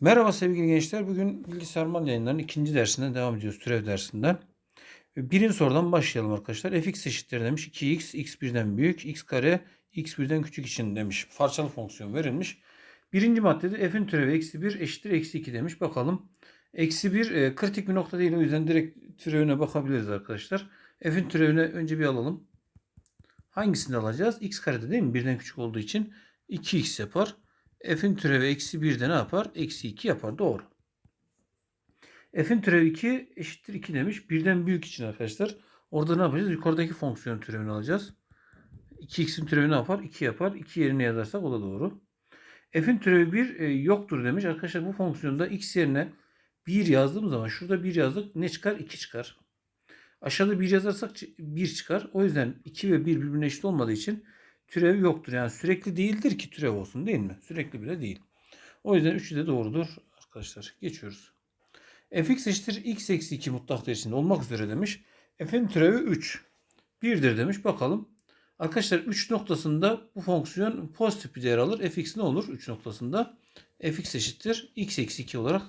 Merhaba sevgili gençler. Bugün bilgisayar mal yayınlarının ikinci dersinden devam ediyoruz. Türev dersinden. Birinci sorudan başlayalım arkadaşlar. fx eşittir demiş. 2x x1'den büyük x kare x1'den küçük için demiş. Parçalı fonksiyon verilmiş. Birinci maddede f'in türevi eksi 1 eşittir eksi 2 demiş. Bakalım. Eksi 1 e, kritik bir nokta değil. O yüzden direkt türevine bakabiliriz arkadaşlar. F'in türevine önce bir alalım. Hangisini alacağız? x karede değil mi? Birden küçük olduğu için 2x yapar. F'in türevi eksi 1 de ne yapar? Eksi 2 yapar. Doğru. F'in türevi 2 eşittir 2 demiş. Birden büyük için arkadaşlar. Orada ne yapacağız? Yukarıdaki fonksiyon türevini alacağız. 2x'in türevi ne yapar? 2 yapar. 2 yerine yazarsak o da doğru. F'in türevi 1 e, yoktur demiş. Arkadaşlar bu fonksiyonda x yerine 1 yazdığım zaman şurada 1 yazdık. Ne çıkar? 2 çıkar. Aşağıda 1 yazarsak 1 çıkar. O yüzden 2 ve 1 birbirine eşit olmadığı için türev yoktur. Yani sürekli değildir ki türev olsun değil mi? Sürekli bile değil. O yüzden 3'ü de doğrudur arkadaşlar. Geçiyoruz. fx eşittir x eksi 2 mutlak değer içinde olmak üzere demiş. f'in türevi 3. 1'dir demiş. Bakalım. Arkadaşlar 3 noktasında bu fonksiyon pozitif bir değer alır. fx ne olur 3 noktasında? fx eşittir x eksi 2 olarak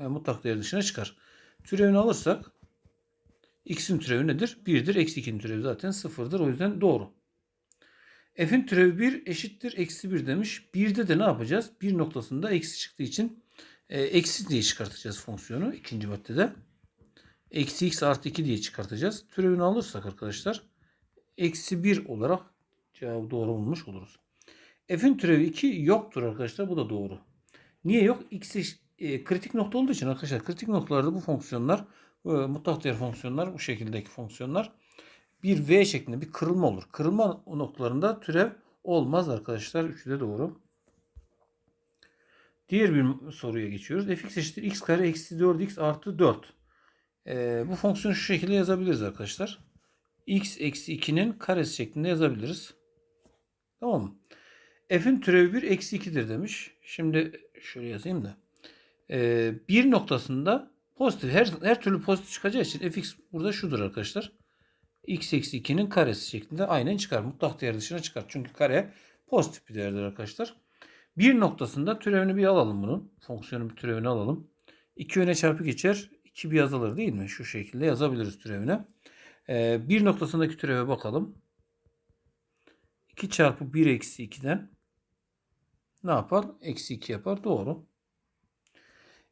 yani mutlak değer dışına çıkar. Türevini alırsak x'in türevi nedir? 1'dir. Eksi 2'nin türevi zaten 0'dır. O yüzden doğru. F'in türevi 1 eşittir eksi 1 demiş. 1'de de ne yapacağız? 1 noktasında eksi çıktığı için e, eksi diye çıkartacağız fonksiyonu ikinci maddede. Eksi x artı 2 diye çıkartacağız. Türevini alırsak arkadaşlar eksi 1 olarak cevabı doğru bulmuş oluruz. F'in türevi 2 yoktur arkadaşlar. Bu da doğru. Niye yok? X e, kritik nokta olduğu için arkadaşlar kritik noktalarda bu fonksiyonlar e, mutlak değer fonksiyonlar bu şekildeki fonksiyonlar bir V şeklinde bir kırılma olur. Kırılma noktalarında türev olmaz arkadaşlar. Üçü de doğru. Diğer bir soruya geçiyoruz. fx eşittir x kare eksi 4x artı 4. Ee, bu fonksiyonu şu şekilde yazabiliriz arkadaşlar. x eksi 2'nin karesi şeklinde yazabiliriz. Tamam mı? f'in türevi 1 eksi 2'dir demiş. Şimdi şöyle yazayım da. Ee, bir noktasında pozitif her, her türlü pozitif çıkacağı için fx burada şudur arkadaşlar x eksi 2'nin karesi şeklinde aynen çıkar. Mutlak değer dışına çıkar. Çünkü kare pozitif bir değerdir arkadaşlar. Bir noktasında türevini bir alalım bunun. Fonksiyonun bir türevini alalım. 2 öne çarpı geçer. 2 bir yazılır değil mi? Şu şekilde yazabiliriz türevine. Ee, bir noktasındaki türeve bakalım. 2 çarpı 1 eksi 2'den ne yapar? Eksi 2 yapar. Doğru.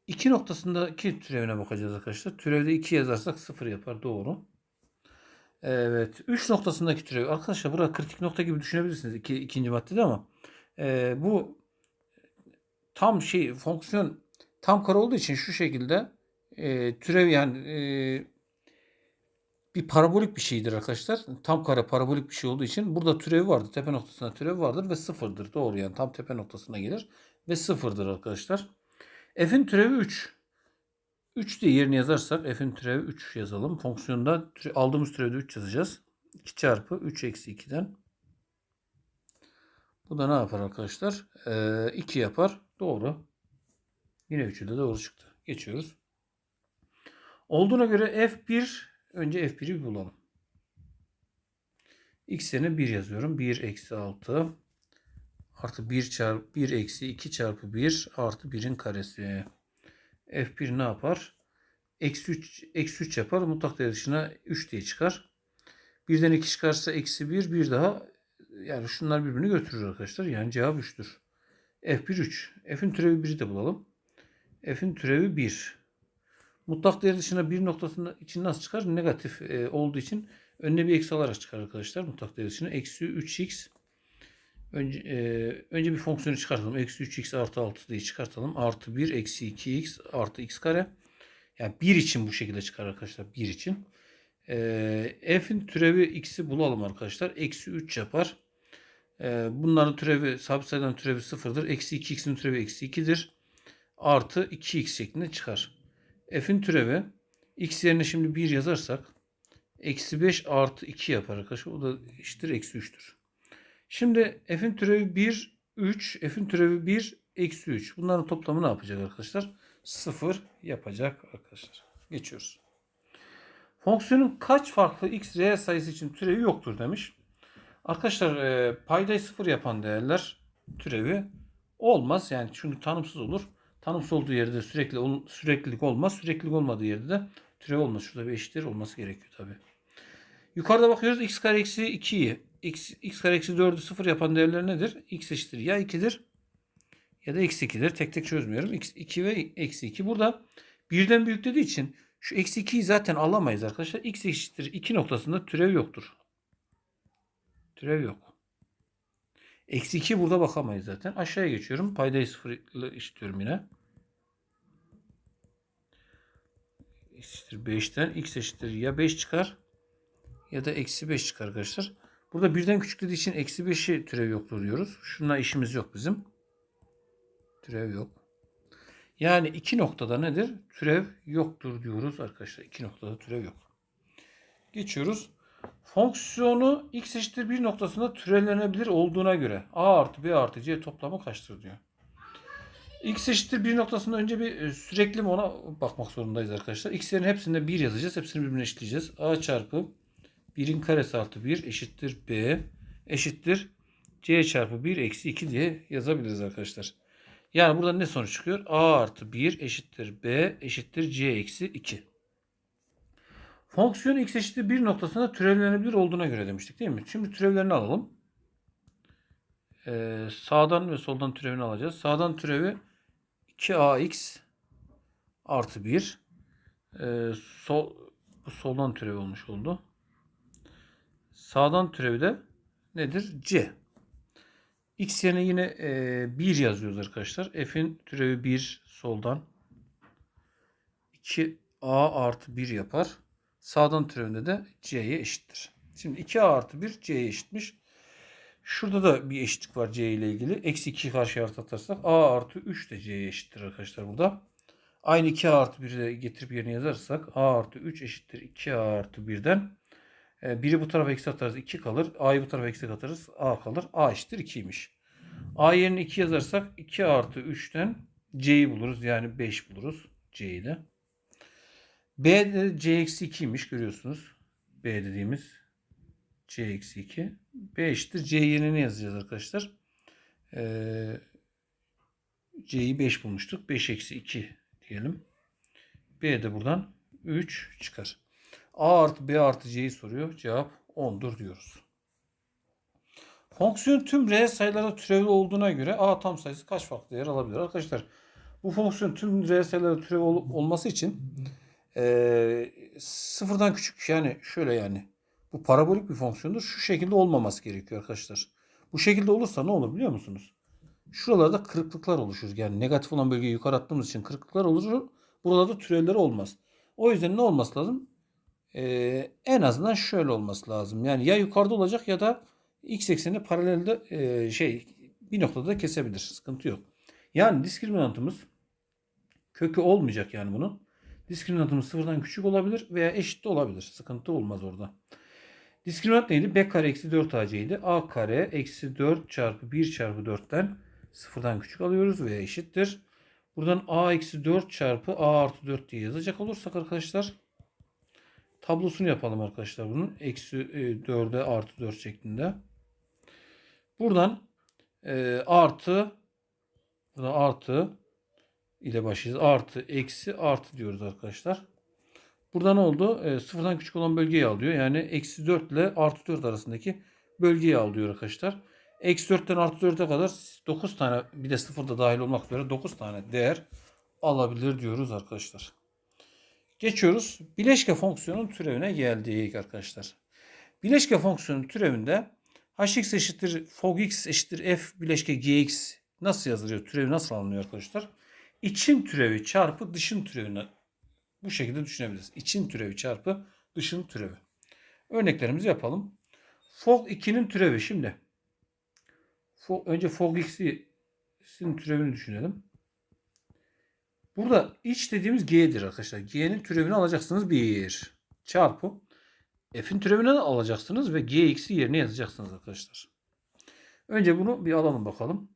2 noktasındaki türevine bakacağız arkadaşlar. Türevde 2 yazarsak 0 yapar. Doğru. Evet. 3 noktasındaki türev. Arkadaşlar burada kritik nokta gibi düşünebilirsiniz iki, ikinci maddede ama e, bu tam şey fonksiyon tam kare olduğu için şu şekilde e, türev yani e, bir parabolik bir şeydir arkadaşlar. Tam kare parabolik bir şey olduğu için burada türevi vardır. Tepe noktasında türev vardır ve sıfırdır. Doğru yani tam tepe noktasına gelir ve sıfırdır arkadaşlar. F'in türevi 3. 3 diye yerine yazarsak f'in türevi 3 yazalım. Fonksiyonda aldığımız türevde 3 yazacağız. 2 çarpı 3 eksi 2'den. Bu da ne yapar arkadaşlar? Ee, 2 yapar. Doğru. Yine 3'ü de doğru çıktı. Geçiyoruz. Olduğuna göre f1 önce f1'i bir bulalım. x yerine 1 yazıyorum. 1 eksi 6 artı 1 çarpı 1 eksi 2 çarpı 1 artı 1'in karesi. F1 ne yapar? Eksi 3, eksi 3 yapar. Mutlak değer dışına 3 diye çıkar. Birden 2 çıkarsa eksi 1. Bir daha yani şunlar birbirini götürür arkadaşlar. Yani cevap 3'tür. F1 3. F'in türevi 1'i de bulalım. F'in türevi 1. Mutlak değer dışına bir noktasında için nasıl çıkar? Negatif e, olduğu için önüne bir eksi alarak çıkar arkadaşlar. Mutlak değer dışına eksi 3x Önce, e, önce bir fonksiyonu çıkartalım. Eksi 3x artı 6 diye çıkartalım. Artı 1 eksi 2x artı x kare. Yani 1 için bu şekilde çıkar arkadaşlar. 1 için. E, f'in türevi x'i bulalım arkadaşlar. Eksi 3 yapar. E, bunların türevi sabit sayıların türevi 0'dır. Eksi 2x'in türevi eksi 2'dir. Artı 2x şeklinde çıkar. F'in türevi x yerine şimdi 1 yazarsak eksi 5 artı 2 yapar arkadaşlar. O da eşittir eksi 3'tür. Şimdi f'in türevi 1, 3, f'in türevi 1, eksi 3. Bunların toplamı ne yapacak arkadaşlar? 0 yapacak arkadaşlar. Geçiyoruz. Fonksiyonun kaç farklı x reel sayısı için türevi yoktur demiş. Arkadaşlar e, paydayı 0 yapan değerler türevi olmaz. Yani çünkü tanımsız olur. Tanımsız olduğu yerde sürekli süreklilik olmaz. Süreklilik olmadığı yerde de türev olmaz. Şurada bir eşittir olması gerekiyor tabi. Yukarıda bakıyoruz x kare eksi 2'yi. X, x kare eksi 4'ü 0 yapan değerler nedir? x eşittir ya 2'dir ya da eksi 2'dir. Tek tek çözmüyorum. x 2 ve eksi 2. Burada birden büyük dediği için şu eksi 2'yi zaten alamayız arkadaşlar. x eşittir 2 noktasında türev yoktur. Türev yok. Eksi 2 burada bakamayız zaten. Aşağıya geçiyorum. Paydayı sıfırla eşitliyorum yine. x eşittir 5'ten x eşittir ya 5 çıkar ya da eksi 5 çıkar arkadaşlar. Burada birden küçük dediği için eksi 5'i türev yoktur diyoruz. Şununla işimiz yok bizim. Türev yok. Yani iki noktada nedir? Türev yoktur diyoruz arkadaşlar. İki noktada türev yok. Geçiyoruz. Fonksiyonu x eşittir 1 noktasında türevlenebilir olduğuna göre a artı b artı c toplamı kaçtır diyor. x eşittir 1 noktasında önce bir e, sürekli mi ona bakmak zorundayız arkadaşlar. x'lerin hepsinde 1 yazacağız. Hepsini birbirine eşitleyeceğiz. a çarpı 1'in karesi artı 1 eşittir b eşittir c çarpı 1 eksi 2 diye yazabiliriz arkadaşlar. Yani burada ne sonuç çıkıyor? a artı 1 eşittir b eşittir c eksi 2. Fonksiyon x eşittir 1 noktasında türevlenebilir olduğuna göre demiştik değil mi? Şimdi türevlerini alalım. Ee, sağdan ve soldan türevini alacağız. Sağdan türevi 2ax artı 1. Ee, sol, bu soldan türev olmuş oldu. Sağdan türevi de nedir? c. X yerine yine e, 1 yazıyoruz arkadaşlar. F'in türevi 1 soldan. 2a artı 1 yapar. Sağdan türevinde de c'ye eşittir. Şimdi 2a artı 1 c'ye eşitmiş. Şurada da bir eşitlik var c ile ilgili. Eksi 2 karşı artı atarsak a artı 3 de c'ye eşittir arkadaşlar burada. Aynı 2a artı 1'i de getirip yerine yazarsak a artı 3 eşittir 2a artı 1'den. E, biri bu tarafa eksi atarız 2 kalır. A'yı bu tarafa eksi atarız a kalır. a eşittir 2'ymiş. A yerine 2 yazarsak 2 artı 3'ten C'yi buluruz. Yani 5 buluruz. C'yi de. B de C eksi 2'ymiş görüyorsunuz. B dediğimiz C eksi 2. B eşittir. C yerine ne yazacağız arkadaşlar? Ee, C'yi 5 bulmuştuk. 5 eksi 2 diyelim. B de buradan 3 çıkar. A artı B artı C'yi soruyor. Cevap 10'dur diyoruz. Fonksiyon tüm reel sayılara türevli olduğuna göre a tam sayısı kaç farklı değer alabilir? Arkadaşlar bu fonksiyon tüm reel sayılara türev ol- olması için eee, sıfırdan küçük yani şöyle yani bu parabolik bir fonksiyondur. Şu şekilde olmaması gerekiyor arkadaşlar. Bu şekilde olursa ne olur biliyor musunuz? Şuralarda kırıklıklar oluşur. Yani negatif olan bölgeyi yukarı attığımız için kırıklıklar oluşur. Buralarda türevleri olmaz. O yüzden ne olması lazım? Eee, en azından şöyle olması lazım. Yani ya yukarıda olacak ya da x ekseni paralelde e, şey bir noktada da kesebilir. Sıkıntı yok. Yani diskriminantımız kökü olmayacak yani bunun. Diskriminantımız sıfırdan küçük olabilir veya eşit de olabilir. Sıkıntı olmaz orada. Diskriminant neydi? b kare eksi 4 ac a kare eksi 4 çarpı 1 çarpı 4'ten sıfırdan küçük alıyoruz veya eşittir. Buradan a eksi 4 çarpı a artı 4 diye yazacak olursak arkadaşlar tablosunu yapalım arkadaşlar bunun. Eksi e, 4'e artı 4 şeklinde. Buradan e, artı buradan artı ile başlayacağız. Artı, eksi, artı diyoruz arkadaşlar. Burada ne oldu? E, sıfırdan küçük olan bölgeyi alıyor. Yani eksi 4 ile artı 4 arasındaki bölgeyi alıyor arkadaşlar. Eksi 4'ten artı 4'e kadar 9 tane bir de sıfır da dahil olmak üzere 9 tane değer alabilir diyoruz arkadaşlar. Geçiyoruz. Bileşke fonksiyonun türevine geldik arkadaşlar. Bileşke fonksiyonun türevinde hx eşittir fog x eşittir f bileşke gx nasıl yazılıyor? Türevi nasıl alınıyor arkadaşlar? İçin türevi çarpı dışın türevini bu şekilde düşünebiliriz. İçin türevi çarpı dışın türevi. Örneklerimizi yapalım. Fog 2'nin türevi şimdi. Fog, önce fog x'in türevini düşünelim. Burada iç dediğimiz g'dir arkadaşlar. G'nin türevini alacaksınız 1 çarpı f'in türevini alacaksınız ve gx'i yerine yazacaksınız arkadaşlar. Önce bunu bir alalım bakalım.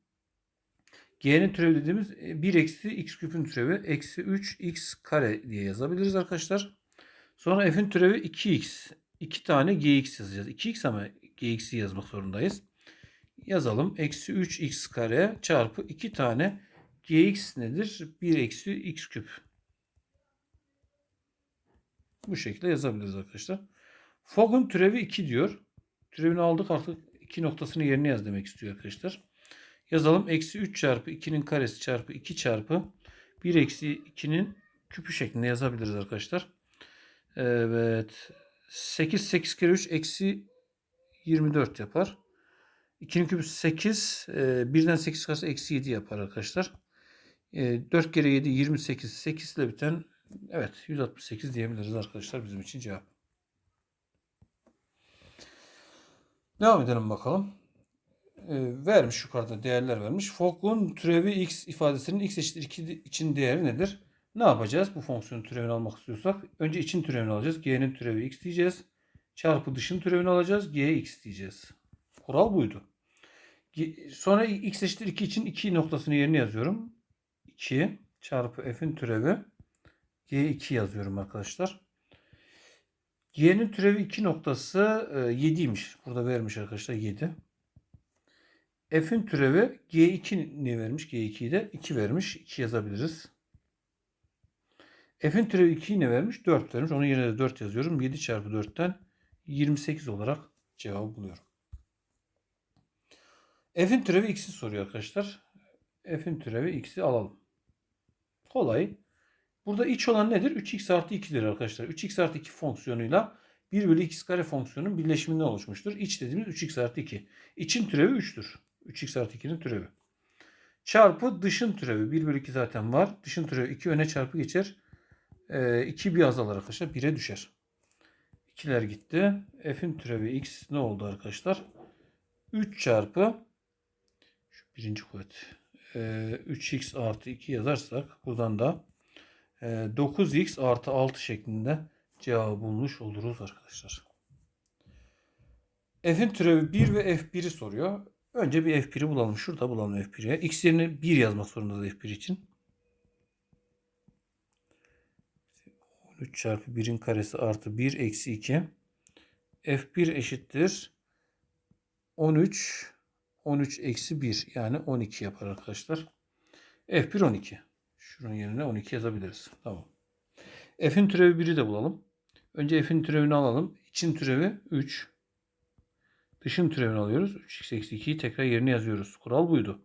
G'nin türevi dediğimiz 1 eksi x küpün türevi eksi 3 x kare diye yazabiliriz arkadaşlar. Sonra f'in türevi 2x. 2 tane gx yazacağız. 2x ama gx'i yazmak zorundayız. Yazalım. Eksi 3x kare çarpı 2 tane gx nedir? 1 eksi x küp. Bu şekilde yazabiliriz arkadaşlar. Fogg'un türevi 2 diyor. Türevini aldık artık 2 noktasını yerine yaz demek istiyor arkadaşlar. Yazalım. Eksi 3 çarpı 2'nin karesi çarpı 2 çarpı 1 eksi 2'nin küpü şeklinde yazabiliriz arkadaşlar. Evet. 8 8 kere 3 eksi 24 yapar. 2'nin küpü 8. E, 1'den 8 çıkarsa eksi 7 yapar arkadaşlar. E, 4 kere 7 28. 8 ile biten evet 168 diyebiliriz arkadaşlar bizim için cevap. Devam edelim bakalım. E, vermiş yukarıda değerler vermiş. Fogg'un türevi x ifadesinin x eşittir 2 için değeri nedir? Ne yapacağız? Bu fonksiyonun türevini almak istiyorsak önce için türevini alacağız. G'nin türevi x diyeceğiz. Çarpı dışın türevini alacağız. G x diyeceğiz. Kural buydu. Sonra x eşittir 2 için 2 noktasını yerine yazıyorum. 2 çarpı f'in türevi g2 yazıyorum arkadaşlar. G'nin türevi 2 noktası 7'ymiş. Burada vermiş arkadaşlar 7. F'in türevi G2 ne vermiş? G2'yi de 2 vermiş. 2 yazabiliriz. F'in türevi 2'yi ne vermiş? 4 vermiş. Onun yerine de 4 yazıyorum. 7 çarpı 4'ten 28 olarak cevabı buluyorum. F'in türevi x'i soruyor arkadaşlar. F'in türevi x'i alalım. Kolay. Burada iç olan nedir? 3x artı 2'dir arkadaşlar. 3x artı 2 fonksiyonuyla 1 bölü x kare fonksiyonun birleşiminden oluşmuştur. İç dediğimiz 3x artı 2. İçin türevi 3'tür. 3x artı 2'nin türevi. Çarpı dışın türevi. 1 bölü 2 zaten var. Dışın türevi 2 öne çarpı geçer. Ee, 2 bir azalır arkadaşlar. 1'e düşer. 2'ler gitti. F'in türevi x ne oldu arkadaşlar? 3 çarpı şu birinci kuvvet. Ee, 3x artı 2 yazarsak buradan da e, 9x artı 6 şeklinde cevabı bulmuş oluruz arkadaşlar. F'in türevi 1 ve F1'i soruyor. Önce bir F1'i bulalım. Şurada bulalım F1'i. X yerine 1 yazmak zorundayız F1 için. 13 çarpı 1'in karesi artı 1 eksi 2. F1 eşittir. 13 13 eksi 1 yani 12 yapar arkadaşlar. F1 12. Şunun yerine 12 yazabiliriz. Tamam. F'in türevi 1'i de bulalım. Önce F'in türevini alalım. İçin türevi 3. Dışın türevini alıyoruz. 3x eksi 2'yi tekrar yerine yazıyoruz. Kural buydu.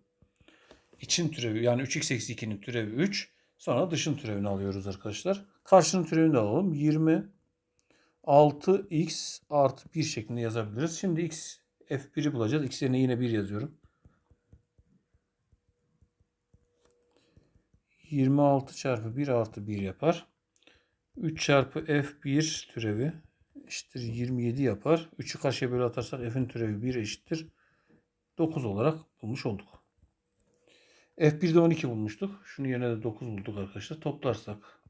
İçin türevi yani 3x eksi 2'nin türevi 3. Sonra dışın türevini alıyoruz arkadaşlar. Karşının türevini de alalım. 20 6x artı 1 şeklinde yazabiliriz. Şimdi x f1'i bulacağız. yerine yine 1 yazıyorum. 26 çarpı 1 artı 1 yapar. 3 çarpı f1 türevi eşittir 27 yapar. 3'ü karşıya böyle atarsak f'in türevi 1 eşittir 9 olarak bulmuş olduk. F1'de 12 bulmuştuk. Şunun yerine de 9 bulduk arkadaşlar. Toplarsak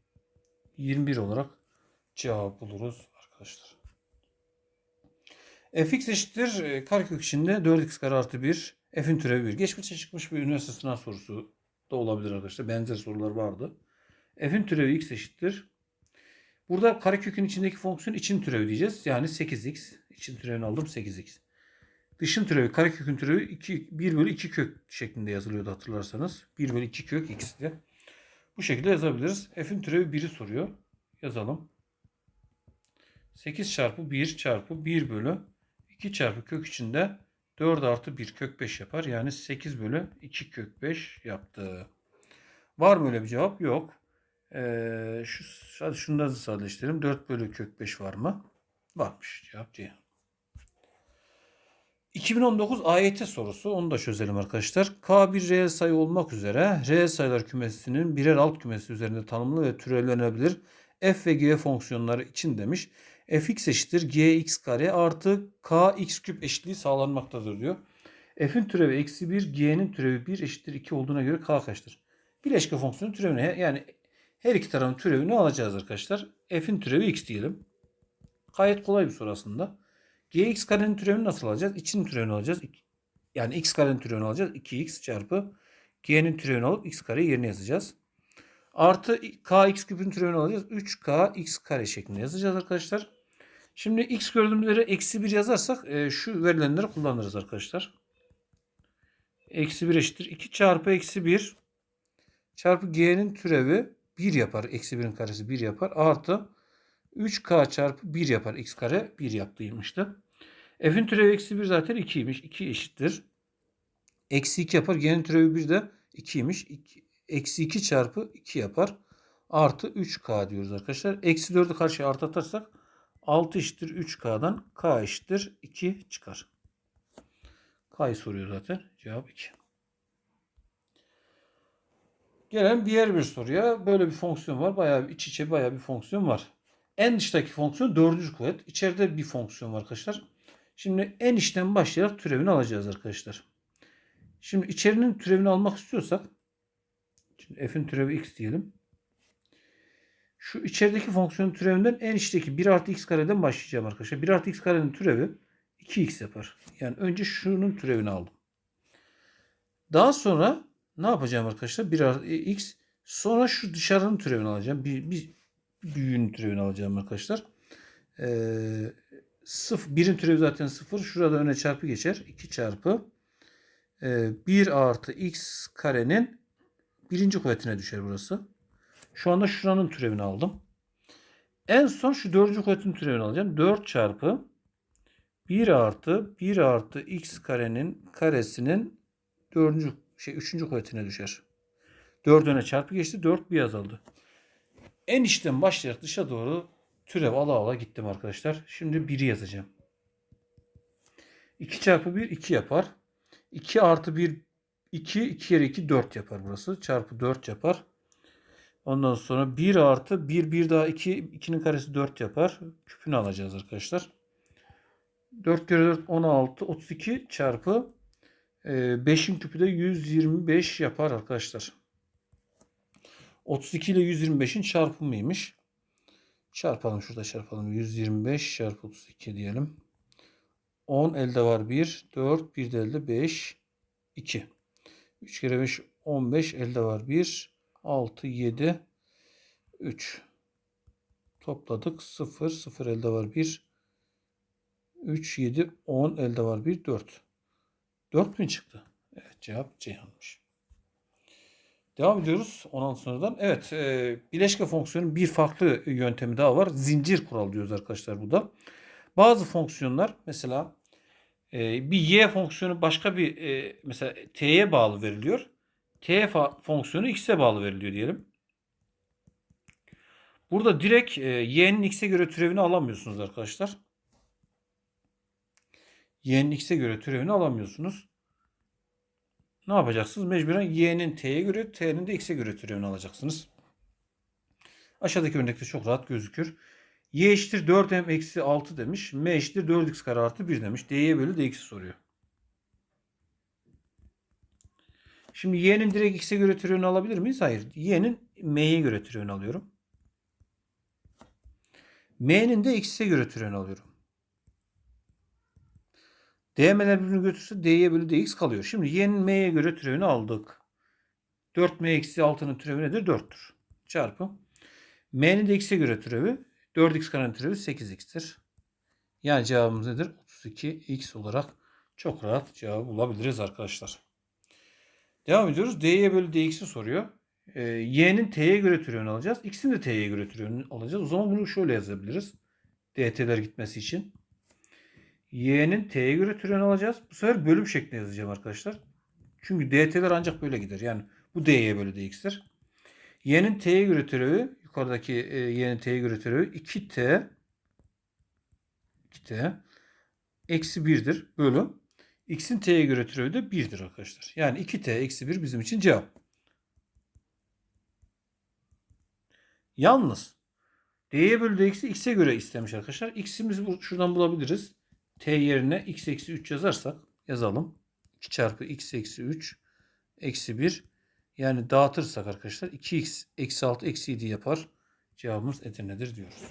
21 olarak cevap buluruz arkadaşlar. Fx eşittir e, karekök içinde 4x kare artı 1 f'in türevi 1. Geçmişte çıkmış bir üniversite sınav sorusu da olabilir arkadaşlar. Benzer sorular vardı. f'in türevi x eşittir. Burada karekökün içindeki fonksiyon için türevi diyeceğiz. Yani 8x. İçin türevini aldım 8x. Dışın türevi karekökün türevi 2, 1 bölü 2 kök şeklinde yazılıyordu hatırlarsanız. 1 bölü 2 kök x diye. Bu şekilde yazabiliriz. F'in türevi 1'i soruyor. Yazalım. 8 çarpı 1 çarpı 1 bölü 2 çarpı kök içinde 4 artı 1 kök 5 yapar. Yani 8 bölü 2 kök 5 yaptı. Var mı öyle bir cevap? Yok. Ee, şu, hadi şunu da sadeleştirelim. 4 bölü kök 5 var mı? Varmış. Cevap C. 2019 AYT sorusu. Onu da çözelim arkadaşlar. K bir reel sayı olmak üzere reel sayılar kümesinin birer alt kümesi üzerinde tanımlı ve türevlenebilir f ve g fonksiyonları için demiş. Fx eşittir gx kare artı kx küp eşitliği sağlanmaktadır diyor. f'in türevi eksi 1, g'nin türevi 1 eşittir 2 olduğuna göre k kaçtır? Bileşke fonksiyonun türevini yani her iki tarafın türevini alacağız arkadaşlar. F'in türevi x diyelim. Gayet kolay bir soru aslında. Gx karenin türevini nasıl alacağız? İçinin türevini alacağız. Yani x karenin türevini alacağız. 2x çarpı g'nin türevini alıp x kare yerine yazacağız. Artı kx küpün türevini alacağız. 3k x kare şeklinde yazacağız arkadaşlar. Şimdi x gördüğümüz eksi 1 yazarsak e, şu verilenleri kullanırız arkadaşlar. Eksi 1 eşittir. 2 çarpı eksi 1 çarpı g'nin türevi 1 yapar. Eksi 1'in karesi 1 yapar. Artı 3k çarpı 1 yapar. x kare 1 yaptıymıştı. F'in türevi eksi 1 zaten 2'ymiş. 2 eşittir. Eksi 2 yapar. G'nin türevi 1 de 2'ymiş. İki- Eksi 2 çarpı 2 yapar. Artı 3k diyoruz arkadaşlar. Eksi 4'ü karşıya artı atarsak 6 eşittir 3k'dan k eşittir 2 çıkar. K'yı soruyor zaten. Cevap 2. Gelen diğer bir soruya böyle bir fonksiyon var. Bayağı iç içe bayağı bir fonksiyon var. En dıştaki fonksiyon dördüncü kuvvet. İçeride bir fonksiyon var arkadaşlar. Şimdi en içten başlayarak türevini alacağız arkadaşlar. Şimdi içerinin türevini almak istiyorsak şimdi f'in türevi x diyelim. Şu içerideki fonksiyonun türevinden en içteki 1 artı x kareden başlayacağım arkadaşlar. 1 artı x karenin türevi 2x yapar. Yani önce şunun türevini aldım. Daha sonra ne yapacağım arkadaşlar? 1 artı x. Sonra şu dışarının türevini alacağım. Bir, bir büyüğün türevini alacağım arkadaşlar. Ee, sıfır, birin türevi zaten 0. Şurada öne çarpı geçer. 2 çarpı e, 1 artı x karenin birinci kuvvetine düşer burası. Şu anda şuranın türevini aldım. En son şu dördüncü kuvvetin türevini alacağım. 4 çarpı 1 artı 1 artı x karenin karesinin dördüncü şey üçüncü kuvvetine düşer. 4 öne çarpı geçti. 4 bir azaldı. En içten başlayarak dışa doğru türev ala ala gittim arkadaşlar. Şimdi 1'i yazacağım. 2 çarpı 1 2 yapar. 2 artı 1 2 2 kere 2 4 yapar burası. Çarpı 4 yapar. Ondan sonra 1 artı 1 1 daha 2 2'nin karesi 4 yapar. Küpünü alacağız arkadaşlar. 4 kere 4 16 32 çarpı 5'in küpü de 125 yapar arkadaşlar. 32 ile 125'in çarpımıymış. Çarpalım şurada çarpalım. 125 çarpı 32 diyelim. 10 elde var 1. 4 bir de elde 5. 2. 3 kere 5 15 elde var 1. 6 7 3. Topladık. 0 0 elde var 1. 3 7 10 elde var 1 4. 4 mü çıktı? Evet cevap Ceyhan'mış. Devam ediyoruz 16 sorudan. Evet e, bileşke fonksiyonun bir farklı yöntemi daha var. Zincir kural diyoruz arkadaşlar bu da. Bazı fonksiyonlar mesela e, bir y fonksiyonu başka bir e, mesela t'ye bağlı veriliyor. T fonksiyonu x'e bağlı veriliyor diyelim. Burada direkt e, y'nin x'e göre türevini alamıyorsunuz arkadaşlar. y'nin x'e göre türevini alamıyorsunuz. Ne yapacaksınız? Mecburen y'nin t'ye göre, t'nin de x'e göre türevini alacaksınız. Aşağıdaki örnekte çok rahat gözükür. y eşittir 4m eksi 6 demiş. m eşittir 4x kare artı 1 demiş. dy bölü dx'i soruyor. Şimdi y'nin direkt x'e göre türevini alabilir miyiz? Hayır. y'nin m'ye göre türevini alıyorum. m'nin de x'e göre türevini alıyorum. DM'ler birbirini götürse dy bölü dx kalıyor. Şimdi y'nin m'ye göre türevini aldık. 4m eksi 6'nın türevi nedir? 4'tür. Çarpı. m'nin de x'e göre türevi 4x karenin türevi 8x'tir. Yani cevabımız nedir? 32x olarak çok rahat cevabı bulabiliriz arkadaşlar. Devam ediyoruz. dy bölü dx'i soruyor. Ee, y'nin t'ye göre türevini alacağız. x'in de t'ye göre türevini alacağız. O zaman bunu şöyle yazabiliriz. dt'ler gitmesi için y'nin t'ye göre türevini alacağız. Bu sefer bölüm şeklinde yazacağım arkadaşlar. Çünkü dt'ler ancak böyle gider. Yani bu dy bölü dx'tir. y'nin t'ye göre türevi yukarıdaki e, y'nin t'ye göre türevi 2t 2t eksi 1'dir bölü x'in t'ye göre türevi de 1'dir arkadaşlar. Yani 2t eksi 1 bizim için cevap. Yalnız dy bölü dx'i x'e göre istemiş arkadaşlar. x'imizi şuradan bulabiliriz t yerine x eksi 3 yazarsak yazalım. 2 çarpı x eksi 3 eksi 1 yani dağıtırsak arkadaşlar 2x eksi 6 eksi 7 yapar. Cevabımız Edirne'dir diyoruz.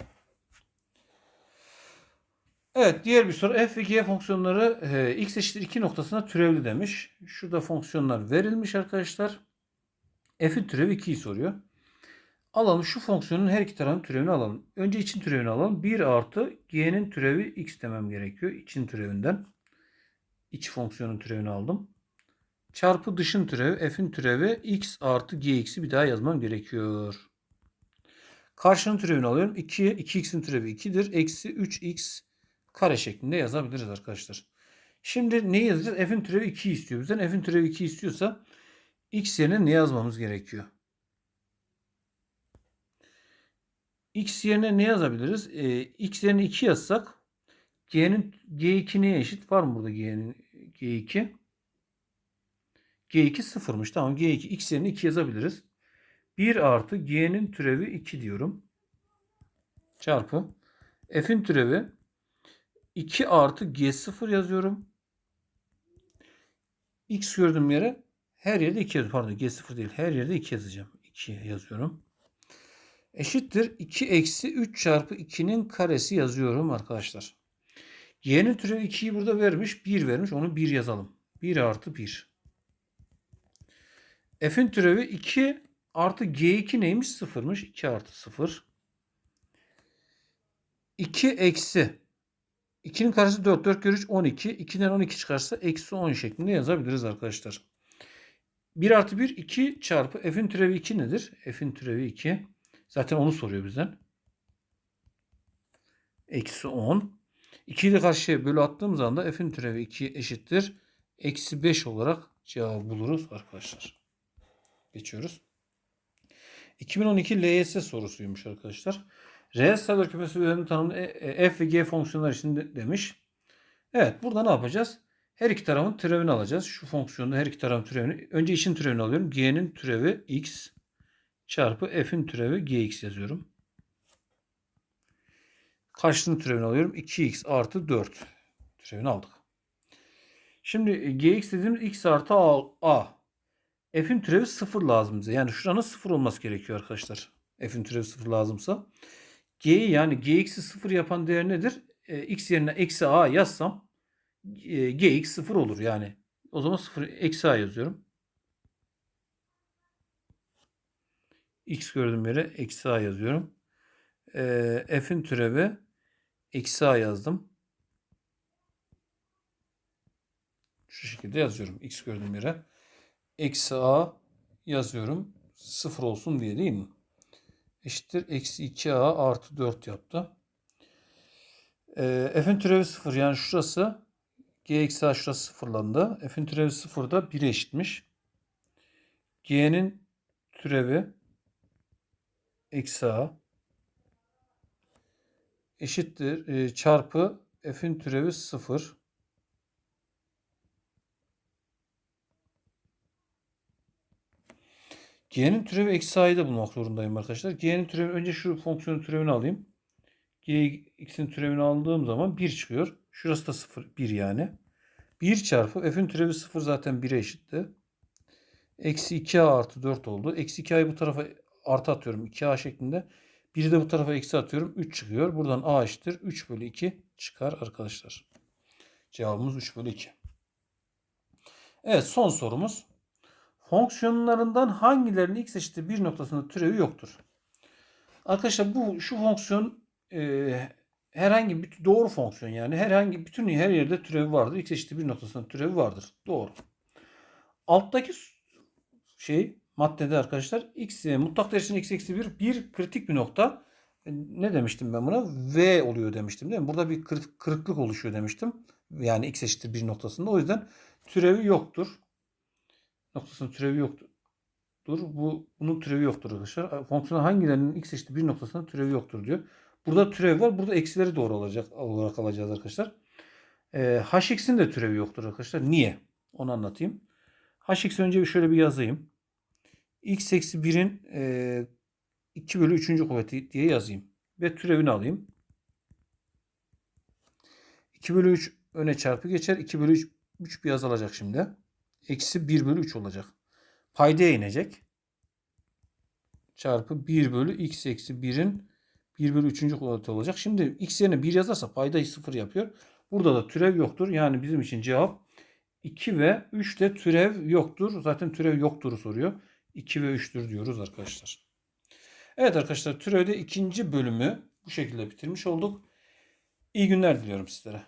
Evet diğer bir soru f ve g fonksiyonları e, x eşittir 2 noktasına türevli demiş. Şurada fonksiyonlar verilmiş arkadaşlar. f'in türevi 2'yi soruyor. Alalım şu fonksiyonun her iki tarafının türevini alalım. Önce için türevini alalım. 1 artı g'nin türevi x demem gerekiyor. İçin türevinden. İç fonksiyonun türevini aldım. çarpı dışın türevi f'in türevi x artı gx'i bir daha yazmam gerekiyor. Karşının türevini alıyorum. 2'ye 2x'in türevi 2'dir. Eksi 3x kare şeklinde yazabiliriz arkadaşlar. Şimdi ne yazacağız? F'in türevi 2 istiyor bizden. F'in türevi 2 istiyorsa x yerine ne yazmamız gerekiyor? x yerine ne yazabiliriz? Ee, x yerine 2 yazsak g'nin g2 neye eşit? Var mı burada g'nin g2? g2 sıfırmış. Tamam g2 x yerine 2 yazabiliriz. 1 artı g'nin türevi 2 diyorum. Çarpı f'in türevi 2 artı g0 yazıyorum. x gördüğüm yere her yerde 2 yazıyorum. Pardon g0 değil. Her yerde 2 yazacağım. 2 yazıyorum. Eşittir 2 eksi 3 çarpı 2'nin karesi yazıyorum arkadaşlar. Y'nin türevi 2'yi burada vermiş. 1 vermiş. Onu 1 yazalım. 1 artı 1. F'in türevi 2 artı G2 neymiş? 0'mış. 2 artı 0. 2 eksi 2'nin karesi 4. 4 kere 3 12. 2'den 12 çıkarsa eksi 10 şeklinde yazabiliriz arkadaşlar. 1 artı 1 2 çarpı f'in türevi 2 nedir? F'in türevi 2. Zaten onu soruyor bizden. Eksi 10. 2'yi de karşıya bölü attığımız anda f'in türevi 2 eşittir. Eksi 5 olarak cevabı buluruz arkadaşlar. Geçiyoruz. 2012 LYS sorusuymuş arkadaşlar. Reel sayılar kümesi üzerinde tanımlı e, e, f ve g fonksiyonlar için de- demiş. Evet burada ne yapacağız? Her iki tarafın türevini alacağız. Şu fonksiyonda her iki tarafın türevini. Önce için türevini alıyorum. g'nin türevi x çarpı f'in türevi gx yazıyorum. Karşısının türevini alıyorum. 2x artı 4 türevini aldık. Şimdi gx dediğimiz x artı a. a. F'in türevi 0 lazım bize. Yani şuranın 0 olması gerekiyor arkadaşlar. F'in türevi 0 lazımsa. G'yi yani gx'i 0 yapan değer nedir? E, x yerine eksi a yazsam e, gx 0 olur yani. O zaman 0 eksi a yazıyorum. x gördüğüm yere eksi a yazıyorum. E, f'in türevi eksi a yazdım. Şu şekilde yazıyorum. x gördüğüm yere eksi a yazıyorum. 0 olsun diye değil mi? Eşittir eksi 2a artı 4 yaptı. E, f'in türevi 0 yani şurası g eksi a şurası sıfırlandı. F'in türevi 0 da 1'e eşitmiş. G'nin türevi eksi a eşittir e, çarpı f'in türevi 0 G'nin türevi eksi a'yı da bulmak zorundayım arkadaşlar. G'nin türevi önce şu fonksiyonun türevini alayım. G x'in türevini aldığım zaman 1 çıkıyor. Şurası da 0 1 yani. 1 çarpı f'in türevi 0 zaten 1'e eşitti. Eksi 2a artı 4 oldu. Eksi 2a'yı bu tarafa artı atıyorum 2a şeklinde. 1'i de bu tarafa eksi atıyorum 3 çıkıyor. Buradan a eşittir 3 bölü 2 çıkar arkadaşlar. Cevabımız 3 bölü 2. Evet son sorumuz. Fonksiyonlarından hangilerinin x eşittir 1 noktasında türevi yoktur? Arkadaşlar bu şu fonksiyon e, herhangi bir doğru fonksiyon yani herhangi bütün her yerde türevi vardır. x eşittir 1 noktasında türevi vardır. Doğru. Alttaki şey maddede arkadaşlar x e, mutlak derecesinin x eksi 1 bir kritik bir nokta. E, Ne demiştim ben buna? V oluyor demiştim değil mi? Burada bir kırık- kırıklık oluşuyor demiştim. Yani x eşittir 1 noktasında. O yüzden türevi yoktur. Noktasının türevi yoktur. Bu bunun türevi yoktur arkadaşlar. Fonksiyon hangilerinin x eşittir 1 noktasında türevi yoktur diyor. Burada türev var. Burada eksileri doğru olacak olarak alacağız arkadaşlar. E, hx'in de türevi yoktur arkadaşlar. Niye? Onu anlatayım. hx önce şöyle bir yazayım. x eksi 1'in e, 2 bölü 3. kuvveti diye yazayım. Ve türevini alayım. 2 bölü 3 öne çarpı geçer. 2 bölü 3, 3 bir azalacak şimdi. Eksi 1 bölü 3 olacak. Paydaya inecek. Çarpı 1 bölü x eksi 1'in 1 bölü 3. kuvveti olacak. Şimdi x yerine 1 yazarsa paydayı 0 yapıyor. Burada da türev yoktur. Yani bizim için cevap 2 ve 3 de türev yoktur. Zaten türev yoktur soruyor. 2 ve 3'tür diyoruz arkadaşlar. Evet arkadaşlar türevde ikinci bölümü bu şekilde bitirmiş olduk. İyi günler diliyorum sizlere.